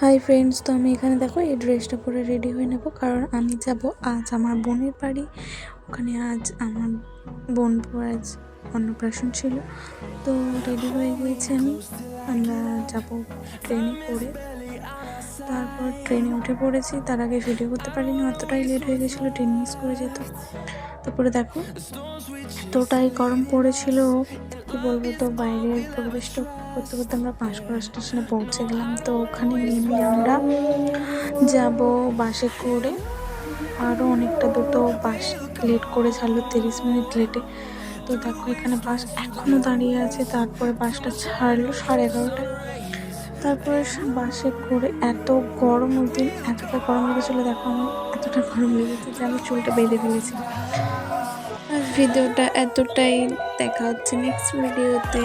Hi friends তো আমি এখানে দেখো এই ড্রেসটা পরে রেডি হয়ে নেব। কারণ আমি যাব আজ আমার বোনের বাড়ি। ওখানে আজ আমার বোন আজ অন্নপ্রাশন ছিল। তো রেডি হয়ে গিয়েছি আমি। আমরা যাব ট্রেনে করে। তারপর ট্রেনে উঠে পড়েছি। তার আগে ভিডিও করতে পারিনি, অতটাই লেট হয়ে গেছিল ট্রেন মিস করে যেত। তারপরে দেখো, এতটাই গরম পড়েছিল কি বলব, তো বাইরে পরিবেশটা করতে করতে আমরা পাঁশকুড়া স্টেশনে পৌঁছে গেলাম। তো ওখানে নেমে আমরা যাব বাসে করে। আরও অনেকটা দুটো বাস লেট করে ছাড়লো, তিরিশ মিনিট লেটে। তো দেখো এখানে বাস এখনও দাঁড়িয়ে আছে, তারপরে বাসটা ছাড়লো সাড়ে এগারোটায় তারপরে বাসে করে এত গরম ওই দিন, এতটা গরম লেগেছিলো, দেখো আমার এতটা গরম লেগেছে যে আমি চুলটা বেঁধে ফেলেছি। ভিডিওটা এতটাই দেখা হচ্ছে নেক্সট ভিডিওতে